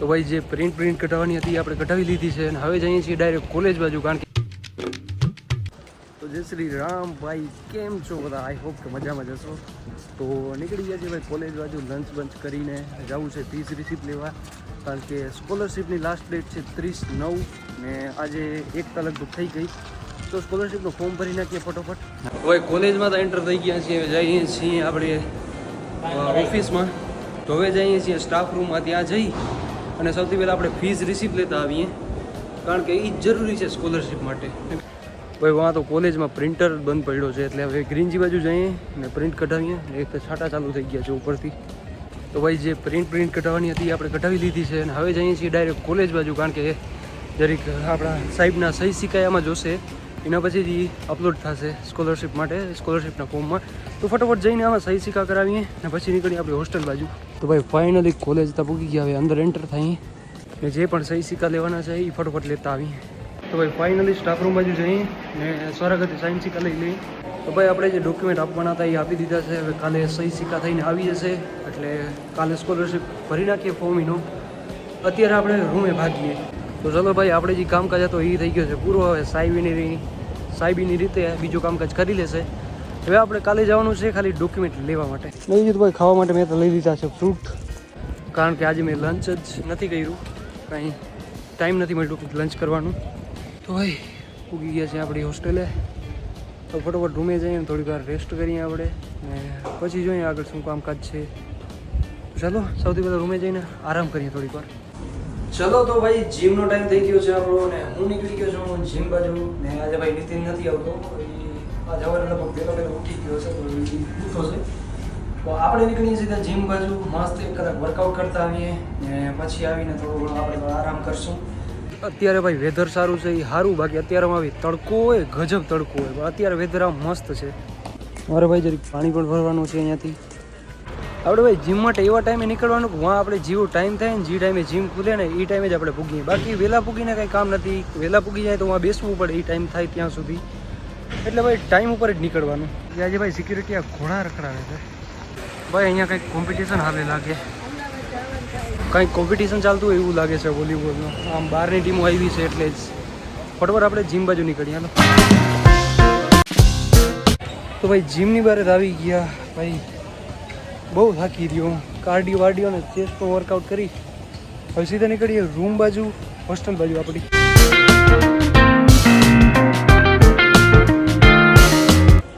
તો ભાઈ જે પ્રિન્ટ પ્રિન્ટ કઢાવવાની હતી આપણે કઢાવી લીધી છે અને હવે જઈએ છીએ ડાયરેક્ટ કોલેજ બાજુ, કારણ કે તો જય શ્રી રામ ભાઈ, કેમ છો બધા? આઈ હોપ કે મજામાં જશો તો નીકળી ગયા છે ભાઈ કોલેજ બાજુ લંચ બંચ કરીને જવું છે ફીસ રિસીપ લેવા. કારણ કે સ્કોલરશિપની લાસ્ટ ડેટ છે ત્રીસ નવ ને આજે એક તલક તો થઈ ગઈ. તો સ્કોલરશિપનું ફોર્મ ભરી નાખીએ ફટોફટ. હવે કોલેજમાં તો એન્ટર થઈ ગયા છીએ. જઈએ છીએ આપણે ઓફિસમાં તો હવે જઈએ છીએ સ્ટાફ રૂમમાં ત્યાં જઈ અને સૌથી પહેલાં આપણે ફીઝ રિસીપ લેતા આવીએ, કારણ કે એ જરૂરી છે સ્કોલરશિપ માટે. ભાઈ વાં તો કોલેજમાં પ્રિન્ટર બંધ પડ્યો છે, એટલે હવે ગ્રીનજી બાજુ જઈએ અને પ્રિન્ટ કઢાવીએ. એક તો છાંટા ચાલુ થઈ ગયા છે ઉપરથી. તો ભાઈ, જે પ્રિન્ટ પ્રિન્ટ કઢાવવાની હતી આપણે કઢાવી લીધી છે અને હવે જઈએ છીએ ડાયરેક્ટ કોલેજ બાજુ, કારણ કે જરીક આપણા સાહેબના સહી સિકાયામાં જોશે. એના પછી જ અપલોડ થશે સ્કોલરશિપ માટે સ્કોલરશિપના ફોર્મમાં તો ફટાફટ જઈને આમાં સહી સિક્કા કરાવીએ અને પછી નીકળીએ આપણી હોસ્ટેલ બાજુ. તો ભાઈ ફાઇનલી કોલેજ તો પૂકી ગયા હવે અંદર એન્ટર થઈ ને જે પણ સહી સિક્કા લેવાના છે એ ફટોફટ લેતા આવી. તો ભાઈ ફાઇનલી સ્ટાફ રૂમમાં બાજુ જઈ ને સ્વાગત સાઇન સિક્કા લઈ લઈ. તો ભાઈ આપણે જે ડોક્યુમેન્ટ આપવાના હતા એ આપી દીધા છે. હવે કાલે સહી સિક્કા થઈને આવી જશે. એટલે કાલે સ્કોલરશિપ ભરી નાખીએ ફોર્મ અત્યારે આપણે રૂમે ભાગીએ. તો ચલો ભાઈ, આપણે જે કામકાજ હતો એ થઈ ગયો છે. પૂરો હવે સાહેબીની સાહેબીની રીતે બીજું કામકાજ કરી લેશે. હવે આપણે કાલે જવાનું છે ખાલી ડોક્યુમેન્ટ લેવા માટે. લઈ લીધું ભાઈ ખાવા માટે મેં તો લઈ લીધા છે ફ્રૂટ કારણ કે આજે મેં લંચ જ નથી કર્યું. કાંઈ ટાઈમ નથી મળ્યું લંચ કરવાનું. તો ભાઈ ઉગી ગયા છે આપણી હોસ્ટેલે તો ફટોફટ રૂમે જઈએ થોડીક વાર રેસ્ટ કરીએ આપણે. ને પછી જોઈએ આગળ શું કામકાજ છે. ચાલો સૌથી પહેલાં રૂમે જઈને આરામ કરીએ થોડીક વાર. ચલો તો ભાઈ જીમનો ટાઈમ થઈ ગયો છે આપણો ને હું નીકળી ગયો છું જીમ બાજુ. ને આજે ભાઈ નીતિન નથી આવતો. જવાને લગભગ પહેલો પહેલો ઉઠી ગયો છે તો છે. તો આપણે નીકળીએ સીધા જીમ બાજુ મસ્ત એક કલાક વર્કઆઉટ કરતા આવીએ ને પછી આવીને થોડો ઘણો આપણે આરામ કરશું. અત્યારે ભાઈ વેધર સારું છે એ સારું, બાકી અત્યારેમાં આવી તડકો હોય, ગજબ તડકો હોય અત્યારે વેધર આમ મસ્ત છે. મારે ભાઈ જરીક પાણી પણ ભરવાનું છે અહીંયાથી. આપણે ભાઈ જીમ માટે એવા ટાઈમે નીકળવાનું કે વાં આપણે જેવો ટાઈમ થાય ને જે ટાઈમે જીમ ખુલે ને એ ટાઈમે જ આપણે પૂગીએ બાકી વહેલા પૂગીને કંઈ કામ નથી. વહેલા પૂગી જાય તો વાં બેસવું પડે એ ટાઈમ થાય ત્યાં સુધી. એટલે ભાઈ ટાઈમ ઉપર જ નીકળવાનું. આજે ભાઈ સિક્યુરિટી આ ઘોડા રખડાવે છે. ભાઈ, અહીંયા કંઈક કોમ્પિટિશન હાલે લાગે. કંઈક કોમ્પિટિશન ચાલતું હોય એવું લાગે છે વોલીબોલનું આમ બહારની ટીમો આવી છે એટલે જ. ફટોફટ આપણે જીમ બાજુ નીકળીએ, હાલો. તો ભાઈ જીમની બહાર જ આવી ગયા. ભાઈ, બહુ થાકી રહ્યો કાર્ડિયો વાર્ડિયો ને ચેસ્ટનો વર્કઆઉટ કરી. હવે સીધા નીકળીએ રૂમ બાજુ હોસ્ટેલ બાજુ આપણી.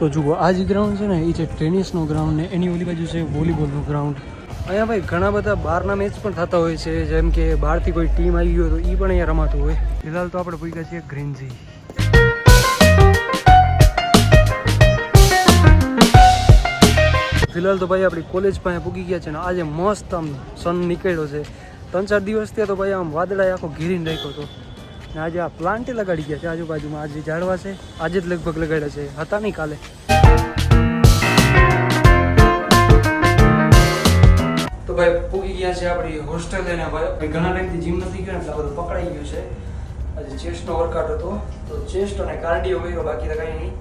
તો જુઓ આ જે ગ્રાઉન્ડ છે ને એ છે ટેનિસનો ગ્રાઉન્ડ ને એની ઓલી બાજુ છે વોલીબોલનું ગ્રાઉન્ડ અહીંયા ભાઈ ઘણા બધા બહારના મેચ પણ થતા હોય છે જેમ કે બહારથી કોઈ ટીમ આવી હોય તો એ પણ અહીંયા રમાતું હોય. ફિલહાલ તો આપણે પૂછ્યા છીએ ગ્રીનજી ફિલહાલ તો ભાઈ આપણી કોલેજ પાસે પૂગી ગયા છે ને આજે મસ્ત આમ સન નીકળ્યો છે. ત્રણ ચાર દિવસ થયા તો ભાઈ આમ વાદળાએ આખો ઘેરીને રાખ્યો હતો. ને આજે આ પ્લાન્ટ લગાડી ગયા છે આજુબાજુમાં. આજે ઝાડવા છે. આજે જ લગભગ લગાડ્યા છે. હતા નહીં કાલે. તો ભાઈ, પૂગી ગયા છે આપણી હોસ્ટેલ અને ભાઈ ઘણા ટાઈમથી જીમ નથી ગયો, એટલે બધું પકડાઈ ગયું છે. આજે ચેસ્ટનો વર્કઆઉટ હતો. તો ચેસ્ટ અને કાર્ડિયો કર્યો બાકી તો કંઈ નહીં.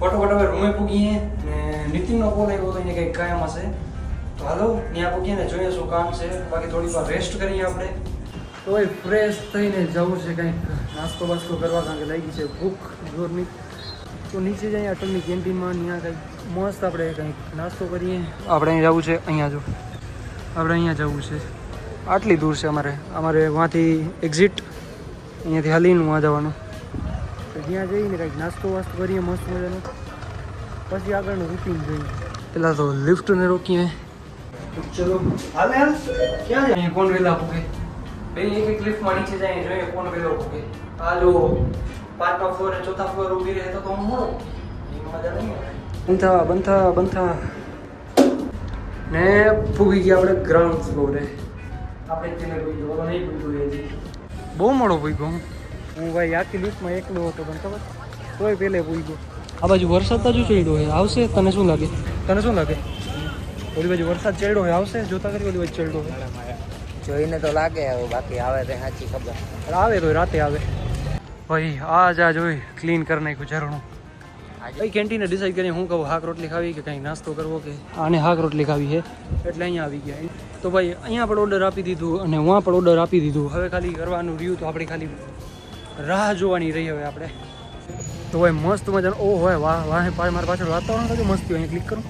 ફટોફટ હવે રૂમે પૂગીએ ને નીતિનનો કોલ આવ્યો તો એને કંઈક કાયમ હશે. તો હાલો, ત્યાં પૂગીએ ને જોઈએ શું કામ છે. બાકી થોડી વાર રેસ્ટ કરીએ આપણે. તો ભાઈ ફ્રેશ થઈને જવું છે કંઈક નાસ્તો બાસ્તો કરવા કારણ કે લાગી છે ભૂખ જોરની તો નીચે જઈએ અટલની કેન્ટીનમાં ત્યાં કંઈક મસ્ત આપણે કંઈક નાસ્તો કરીએ. આપણે અહીં જવું છે અહીંયા જો. આપણે અહીંયા જવું છે. આટલી દૂર છે અમારે. અમારે વાંથી એક્ઝિટ અહીંયાથી હાલીને વાં જવાનું. ત્યાં જઈને કંઈક નાસ્તો વાસ્તો કરીએ મસ્ત મજાનો. પછી આગળનું રૂટીન જોઈએ. પેલા તો લિફ્ટને રોકીએ. ચલો હાલે હાલ. ક્યાં જાય કોણ વેલા પૂગે બે એક ક્લિપ લિફ્ટમાં નીચે જાય જોઈએ કોણ પેલો કે આ જો પાંચમા ફ્લોર ચોથા ફ્લોર ઊભી રહે તો હું મળું મજા નહીં બંધા બંધા બંધા. ને ફૂગી ગયા આપણે ગ્રાઉન્ડ ફ્લોરે આપણે તેને દોરો નહીં પૂછ્યું હજી બહુ મોડો ભૂગો હું. હું ભાઈ આખી લિફ્ટમાં એકલો હતો પણ ખબર? તોય પહેલે પૂગ્યો આ બાજુ વરસાદ હજુ ચડ્યો હોય આવશે? તને શું લાગે? તને શું લાગે? ઓલી બાજુ વરસાદ ચડ્યો હોય આવશે? જોતા કરી ઓલી બાજુ ચડ્યો હોય. જોઈને તો લાગે હવે બાકી આવે તો સાચી ખબર. આવે તો રાતે આવે. ભાઈ આ જા જોઈ ક્લીન કરી નાખ્યું ઝરણું. કઈ કેન્ટીને ડિસાઈડ કરી હું કહું હાક રોટલી ખાવી કે કંઈ નાસ્તો કરવો કે? આને હાક રોટલી ખાવી છે એટલે અહીંયા આવી ગયા. તો ભાઈ અહીંયા પણ ઓર્ડર આપી દીધું અને હું પણ ઓર્ડર આપી દીધું. હવે ખાલી કરવાનું રહ્યું તો આપણે ખાલી રાહ જોવાની રહી હવે આપણે. તો ભાઈ મસ્ત મજાનો ઓ હોય વાહ વાહ મારા પાછળ વાતાવરણ કયું મસ્ત અહીંયા ક્લિક કરું.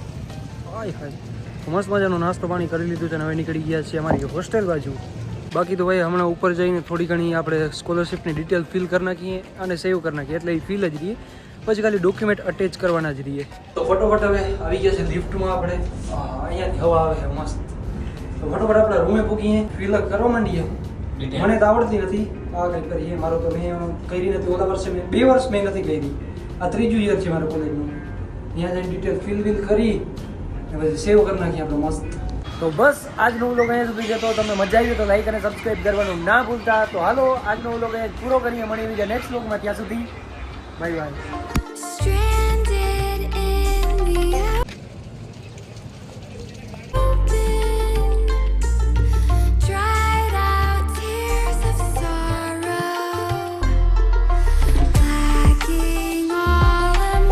હાય હાય. મસ્ત મજાનો નાસ્તો પાણી કરી લીધું છે અને હવે નીકળી ગયા છીએ અમારી હોસ્ટેલ બાજુ. બાકી તો ભાઈ હમણાં ઉપર જઈને થોડી ઘણી આપણે સ્કોલરશિપની ડિટેલ ફિલ કરી નાખીએ અને સેવ કરી નાખીએ. એટલે એ ફિલ જ રહીએ. પછી ખાલી ડોક્યુમેન્ટ અટેચ કરવાના જ રહીએ. તો ફટોફટ હવે આવી ગયા છે લિફ્ટમાં આપણે. અહીંયાથી હવા આવે છે મસ્ત. તો ફટોફટ આપણે રૂમે પૂકીએ ફિલ કરવા માંડીએ. મને તો આવડતી નથી. આ કંઈક કરીએ. મારો તો મેં કરી નથી. ઓલા વર્ષે મેં બે વર્ષ મેં નથી કરી. આ ત્રીજું યર છે મારા કોલેજનું ત્યાં જઈને ડિટેલ ફિલ બિલ કરી. સેવ કરી નાખીએ આપણે મસ્ત. તો બસ, આજનો વ્લોગ અહીંયા સુધી જતો. તમને મજા આવી તો લાઈક અને સબસ્ક્રાઇબ કરવાનું ના ભૂલતા. તો હાલો, આજનો વ્લોગ અહીંયા પૂરો કરીએ. મળી બીજા નેક્સ્ટ વ્લોગમાં ત્યાં સુધી બાય બાય